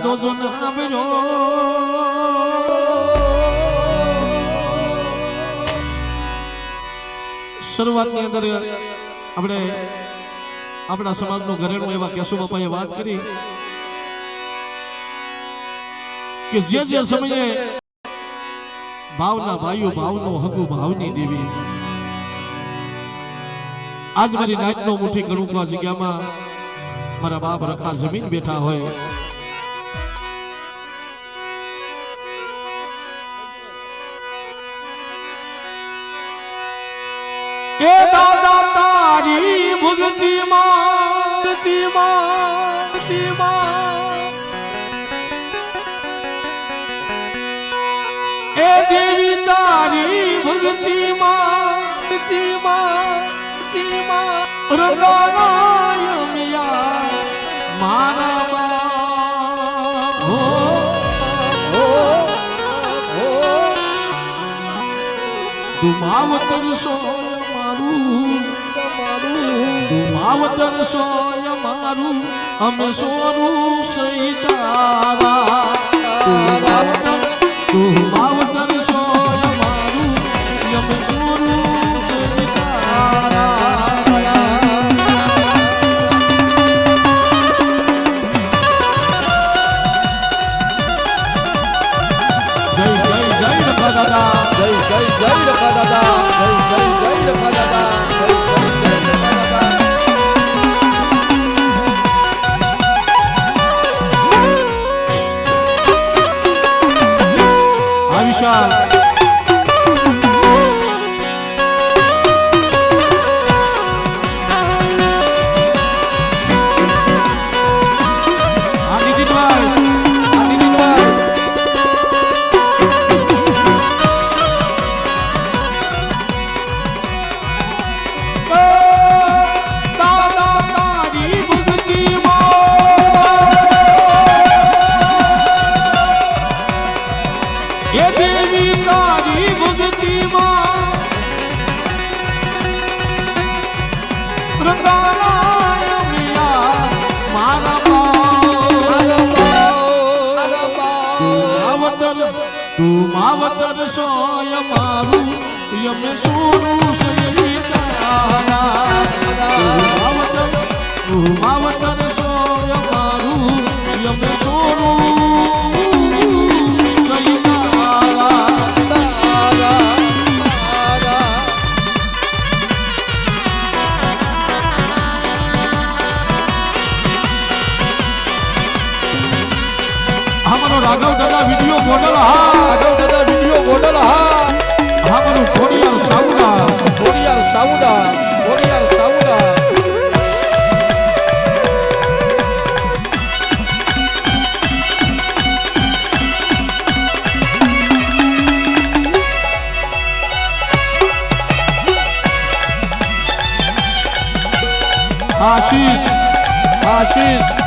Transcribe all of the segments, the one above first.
દાદો જો નામ્યો શરૂઆતની અંદર આપણે આપણા સમાજનું ઘરેણું એવા કેશુ બાપાએ વાત કરી કે જે જે સમયે ભાવના ભાઈઓ, ભાવનો હગુ ભાવની દેવી. આજ મારી નાચનો મુઠ્ઠી કરું આ જગ્યામાં મારા બાપ રખા જમીન બેઠા હોય. એ દાદા તારી માંગતી માંગતી માં એ દેવી તારી માંગતી માંગતી માં રંગાનાય મિયા મારા માવતર તું માવતર સોય મારું અમે સોરું સૈતારા તું માવતર તું માવતર સોય મારું અમે આ आशीष आशीष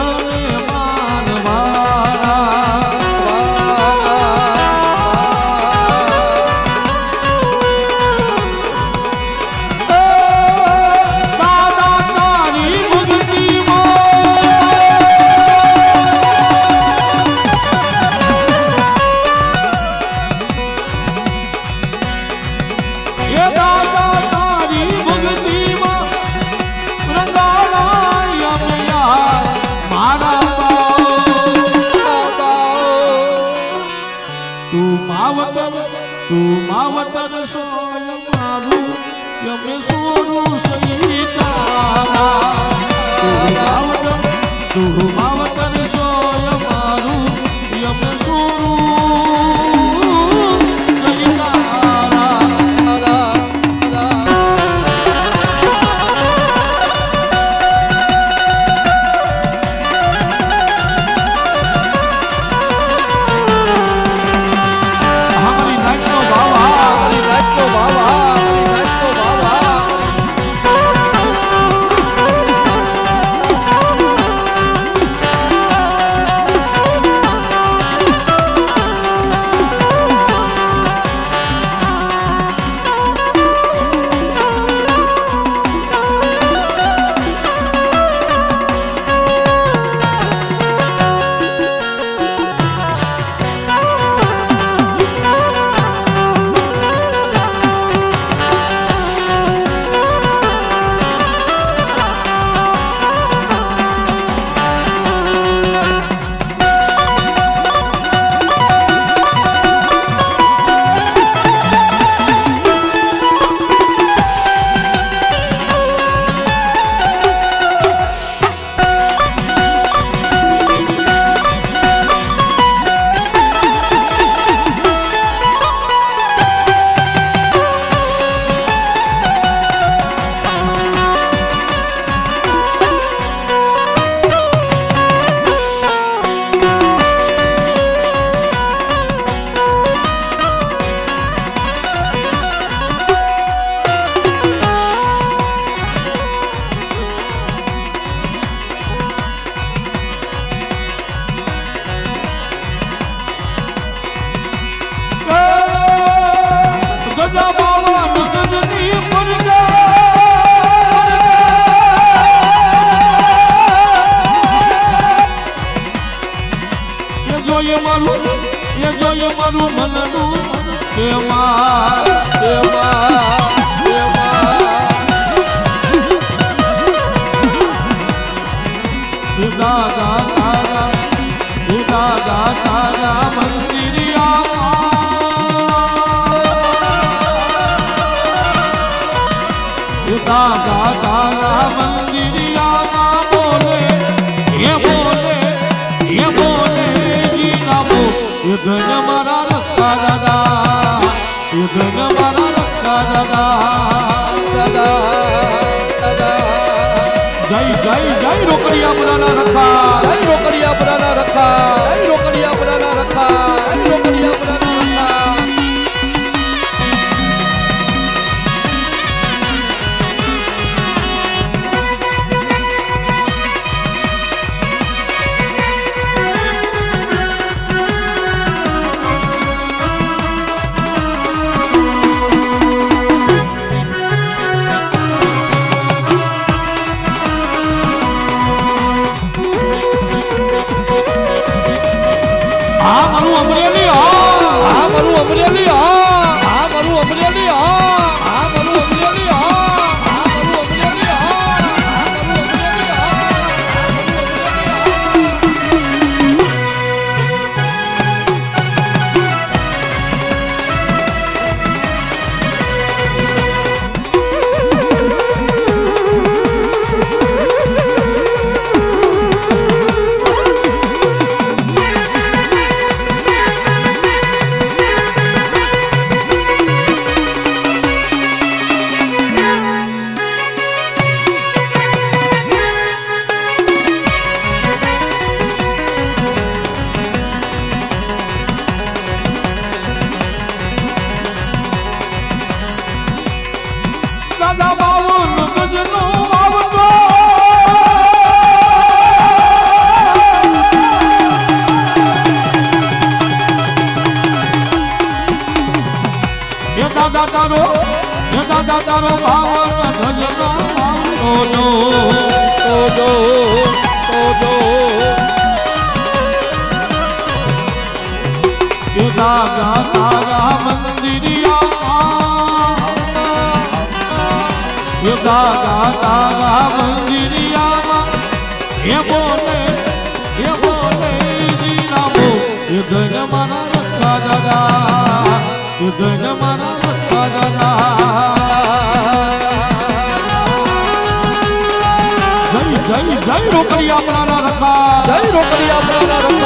Oh. માવતર તું માવતર સોય મારું યમે સોનું સહિતા તું માવતર તું મારું એ જોઈએ મારું મનનું. સેવા સેવા યુદ્ધન મારા લખા દાદા યુદ્ધન મારા લખા દાદા દાદા જય જય જય રોકડિયા બધાના રખા, જય રોકડિયા બધાના રખા, જય રોકડિયા તારો ભાવ ભજનો આવતો જો તો જો તો જો જીરામો એ મારા રખા દાદા, એ જય રોકડી આપણા રખા જય રોકડી આપણા રંગા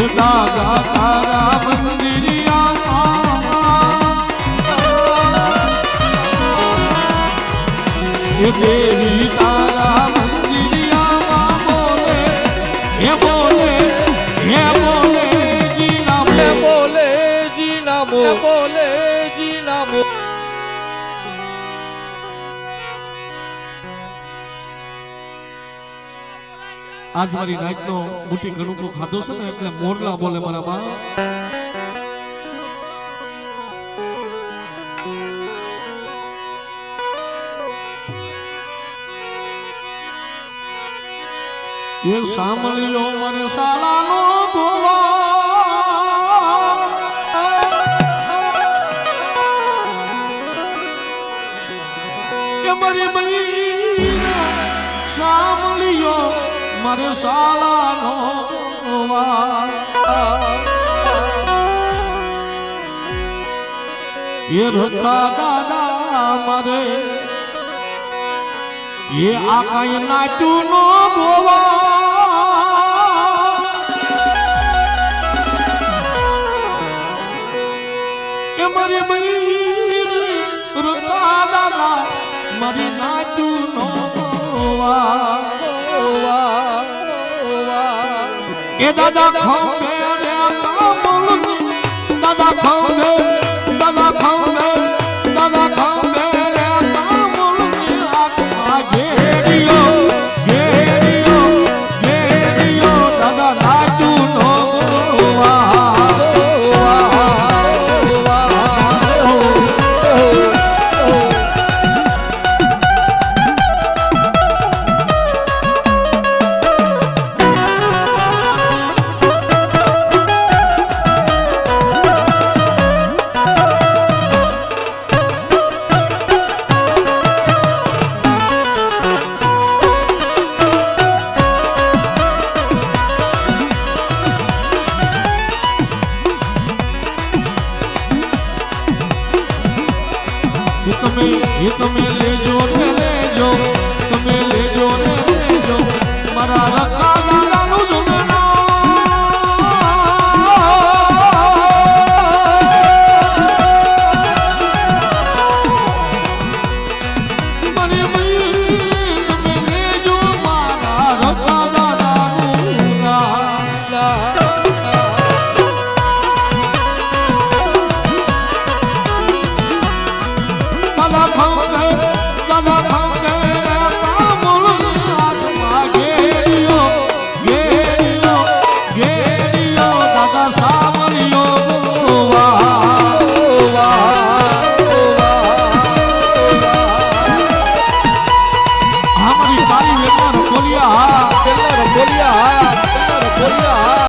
એ દાદા તારા આજ મારી નાઈટ નો મોટી કણુકો ખાધો છે ને, એટલે મોરલા બોલે મારા બા. એ સાંભળ્યો મને સાલાનો મારે સાલાનો એ રખા દાદા મારે. એ આ કઈ નાટ્યું નો ગોવા મારી બહેન રખા દાદા મારી નાટ્યું નો દાદા ખંભે દાદા ખંભે